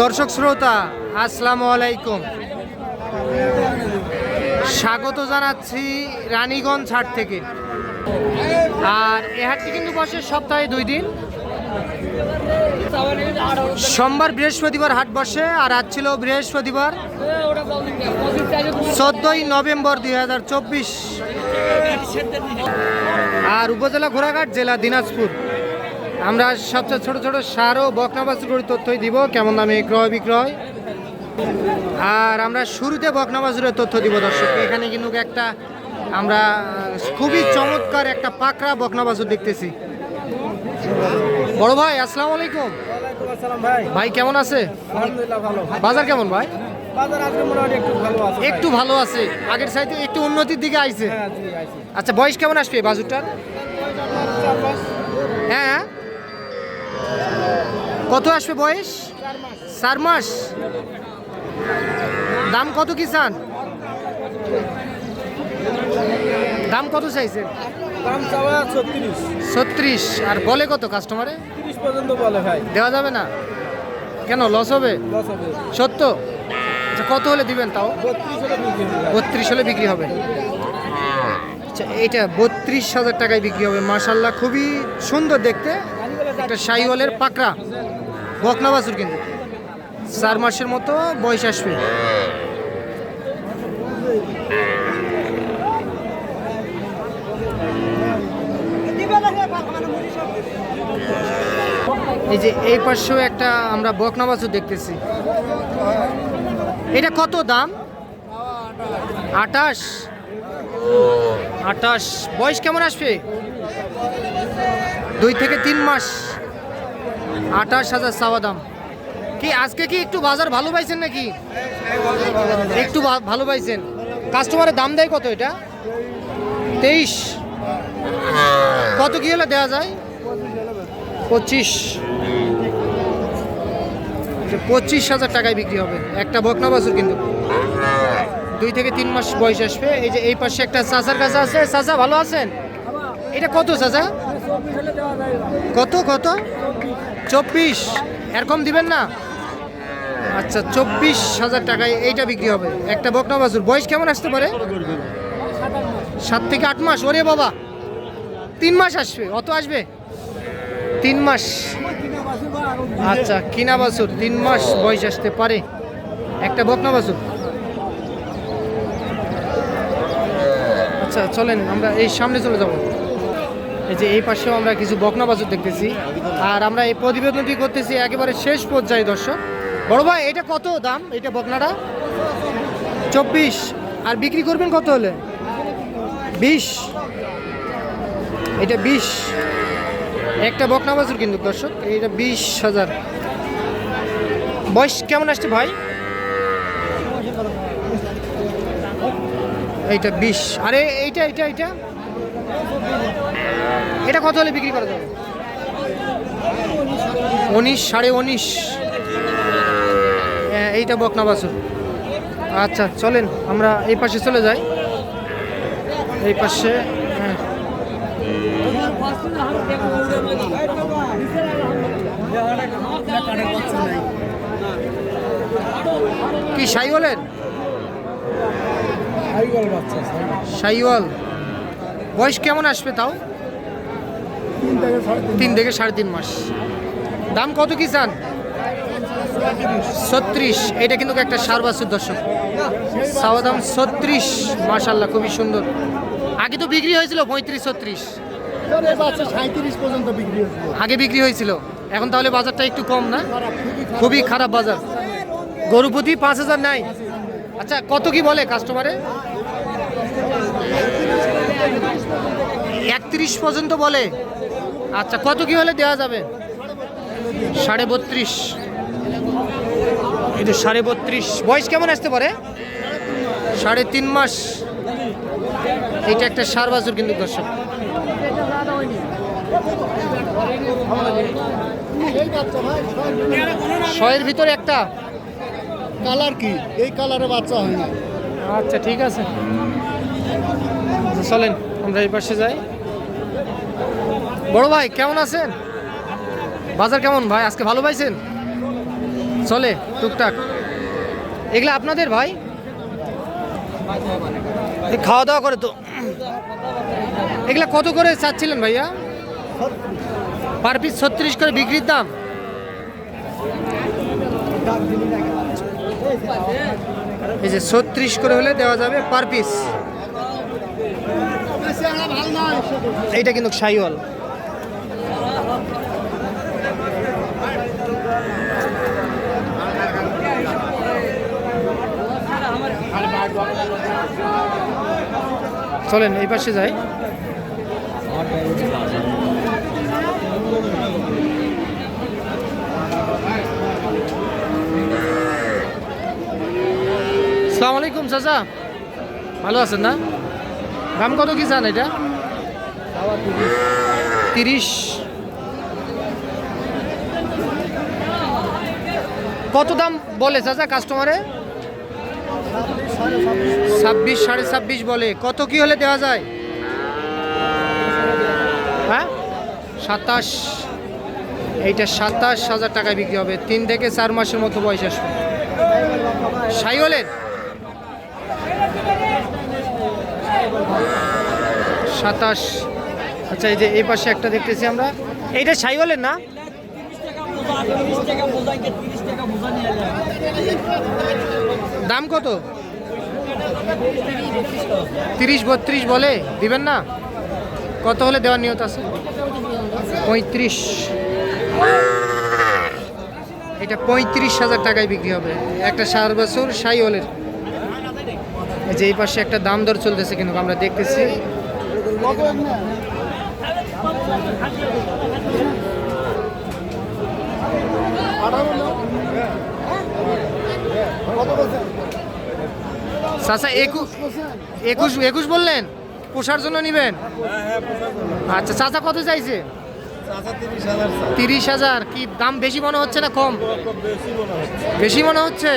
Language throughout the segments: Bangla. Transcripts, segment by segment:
দর্শক শ্রোতা, আসসালামু আলাইকুম। স্বাগত জানাচ্ছি রানীগঞ্জ হাট থেকে। আর এ হাটটি কিন্তু বসে সপ্তাহে দুই দিন। সোমবার বৃহস্পতিবার হাট বসে, আর আজ ছিল বৃহস্পতিবার চোদ্দই নভেম্বর দুই হাজার চব্বিশ। আর উপজেলা ঘোড়াঘাট, জেলা দিনাজপুর। আমরা সবচেয়ে ছোট ছোট সার ও বকনাবাসুর তথ্যই দিব। কেমন দামে ক্রয় বিক্রয়? আর আমরা শুরুতে বকনাবাসুরের তথ্য দিব দর্শক। এখানে কিন্তু একটা আমরা খুবই চমৎকার একটা পাকড়া বকনাবাসুর দেখতেছি। বড় ভাই আসসালামু আলাইকুম। ভাই। কেমন আছে? বাজার কেমন ভাই? একটু ভালো আছে আগের সাইডে একটু উন্নতির দিকে আইছে। হ্যাঁ আছি আচ্ছা বয়স কেমন আসবে বাজুরটার? হ্যাঁ হ্যাঁ। কত আসবে বয়স? চার মাস। দাম কত কি চান? দাম কত চাইছেন? দাম ছত্রিশ। আর বলে কত কাস্টমারে? দেওয়া যাবে না? কেন লস হবে? সত্য? আচ্ছা কত হলে দিবেন তাও? বত্রিশ হলে বিক্রি হবে। ভাই। বত্রিশ হলে বিক্রি হবে। আচ্ছা এটা বত্রিশ হাজার টাকায় বিক্রি হবে। মার্শাল্লাহ খুবই সুন্দর দেখতে। একটা সাইওয়ালের পাকড়া। বকনা বাছুর কিন্তু। চার মাসের মতো বয়স আসবে। এই যে এই পাশেও একটা আমরা বকনা বাছুর দেখতেছি। এটা কত দাম? আটাশ আটাশ বয়স কেমন আসবে? দুই থেকে তিন মাস। আঠাশ হাজার চাওয়া দাম। কি, আজকে কি একটু বাজার ভালো পাইছেন নাকি? একটু ভালো পাইছেন। কাস্টমারের দাম দেয় কত এটা? তেইশ। কত কি হলে দেওয়া যায়? পঁচিশ। পঁচিশ হাজার টাকায় বিক্রি হবে। একটা বকনা বাছুর কিন্তু। দুই থেকে তিন মাস বয়স আসবে। এই যে এই পাশে একটা চাচার কাছে আছে। চাচা, ভালো আছেন? এটা কত চাচা? কত কত? চব্বিশ। এরকম দিবেন না? আচ্ছা চব্বিশ হাজার টাকায় এইটা বিক্রি হবে। একটা বকনা বাছুর। বয়স কেমন আসতে পারে? সাত থেকে আট মাস। ওরে বাবা। তিন মাস আসবে। অত আসবে? তিন মাস। আচ্ছা কিনা বাছুর। তিন মাস বয়স আসতে পারে। একটা বকনা বাছুর। আচ্ছা চলেন, আমরা এই সামনে চলে যাব। এই যে এই পাশেও আমরা কিছু বকনা বাছুর দেখতেছি। আর আমরা এই প্রতিবেদনটি করতেছি একেবারে শেষ পর্যায়ে, দর্শক। বড় ভাই, এটা কত দাম, এটা বকনাটা? চব্বিশ। আর বিক্রি করবেন কত হলে? বিশ। এটা বিশ। একটা বকনা বাছুর কিন্তু, দর্শক এইটা বিশ হাজার। বয়স কেমন আসছে ভাই? এইটা বিশ। আরে, এইটা এইটা এইটা? এটা কত হলে বিক্রি করা যাবে? উনিশ সাড়ে উনিশ। হ্যাঁ, এইটা বকনা বাছুর। আচ্ছা চলেন আমরা এই পাশে চলে যাই। এই পাশে হ্যাঁ। কি সাইওয়ালের? সাইওয়াল বয়স কেমন আসবে তাও? তিন থেকে সাড়ে তিন মাস। দাম কত কি চান? ছত্রিশ। এটা কিন্তু একটা সার বাছুর দর্শক। চাওয়া দাম ছত্রিশ। মাশাল্লাহ খুবই সুন্দর। আগে তো বিক্রি হয়েছিল পঁয়ত্রিশ, ছত্রিশ। আগে বিক্রি হয়েছিল। এখন তাহলে বাজারটা একটু কম না? খুবই খারাপ বাজার। গরু প্রতি পাঁচ হাজার নাই। আচ্ছা কত কি বলে কাস্টমারে একত্রিশ পর্যন্ত বলে। আচ্ছা কত কি হলে দেওয়া যাবে? সাড়ে বত্রিশ। এই তো সাড়ে বত্রিশ। বয়স কেমন আসতে পারে? সাড়ে তিন মাস। এইটা একটা সার বাজুর কিন্তু দর্শক। ছয়ের ভিতরে একটা। কালার কি? এই কালারে বাচ্চা হয় না। আচ্ছা ঠিক আছে। চলেন আমরা এই পাশে যাই। বড় ভাই, কেমন আছেন? বাজার কেমন ভাই? আজকে ভালো পাইছেন? চলে, টুকটাক। এগুলা আপনাদের ভাই? খাওয়া দাওয়া করে তো। এগুলা কত করে চাচ্ছিলেন ভাইয়া? পার পিস ছত্রিশ করে বিক্রির দাম। এই যে ছত্রিশ করে হলে দেওয়া যাবে পার পিস। এইটা কিন্তু সাইওয়াল চলেন, এই পাশে যাই। সালাম আলাইকুম, চাচা। ভালো আছেন না? দাম কত কি চান এটা? তিরিশ। কত দাম বলে, চাচা কাস্টমারে ছাব্বিশ, সাড়ে ছাব্বিশ বলে। কত কি হলে দেওয়া যায়? হ্যাঁ? সাতাশ। এইটা সাতাশ হাজার টাকায় বিক্রি হবে। তিন থেকে চার মাসের মতো বয়স আসবে। সাইওলের সাতাশ। আচ্ছা এই যে এই পাশে একটা দেখতেছি আমরা। এইটা সাইওলের না? দাম কত? তিরিশ বত্রিশ বলে, দিবেন না? কত হলে দেওয়ার নিয়ত আছে? পঁয়ত্রিশ। এটা পঁয়ত্রিশ হাজার টাকায় বিক্রি হবে। একটা সার বছর সাইওলের যে এই পাশে একটা দাম দর চলতেছে কিন্তু আমরা দেখতেছি। চাচা, একুশ একুশ বললেন? পোষার জন্য নিবেন? আচ্ছা চাচা কত চাইছে? তিরিশ হাজার। কি দাম বেশি মনে হচ্ছে না কম? বেশি মনে হচ্ছে?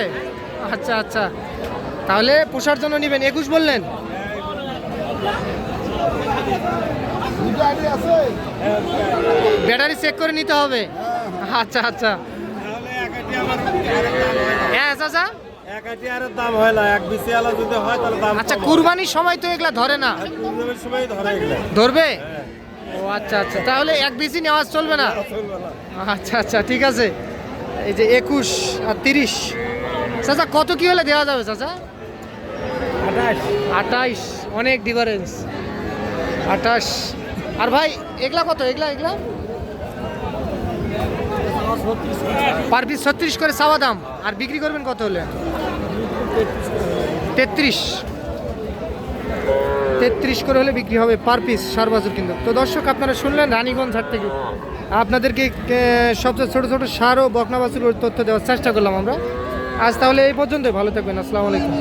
আচ্ছা আচ্ছা। তাহলে পোষার জন্য নিবেন। একুশ বললেন? ব্যাটারি চেক করে নিতে হবে। আচ্ছা আচ্ছা। হ্যাঁ চাচা। দাম হয় না এক বিসি আলা যদি হয় তাহলে দাম আচ্ছা কুরবানির সময় তো এগুলা ধরে না। কুরবানির সময় ধরে এগুলো। ধরবে? ও আচ্ছা আচ্ছা তাহলে এক বিসি নেওয়া চলবে না? চলবে না। আচ্ছা আচ্ছা ঠিক আছে। এই যে একুশ আর তিরিশ। চাচা কত কি হলে দেওয়া যাবে চাচা? আঠাশ। আঠাইশ অনেক ডিফারেন্স আঠাশ। আর ভাই এগুলা কত? এগুলা এগুলা? পার পিস ছত্রিশ করে চাওয়া দাম। আর বিক্রি করবেন কত হলে? তেত্রিশ। তেত্রিশ করে হলে বিক্রি হবে পার পিস সার বছর কিন্তু। তো দর্শক, আপনারা শুনলেন রানীগঞ্জ হাট থেকে। আপনাদেরকে সবচেয়ে ছোটো ছোটো সার ও বকনা বাছুর তথ্য দেওয়ার চেষ্টা করলাম আমরা। আজ তাহলে এই পর্যন্তই। ভালো থাকবেন। আসসালামু আলাইকুম।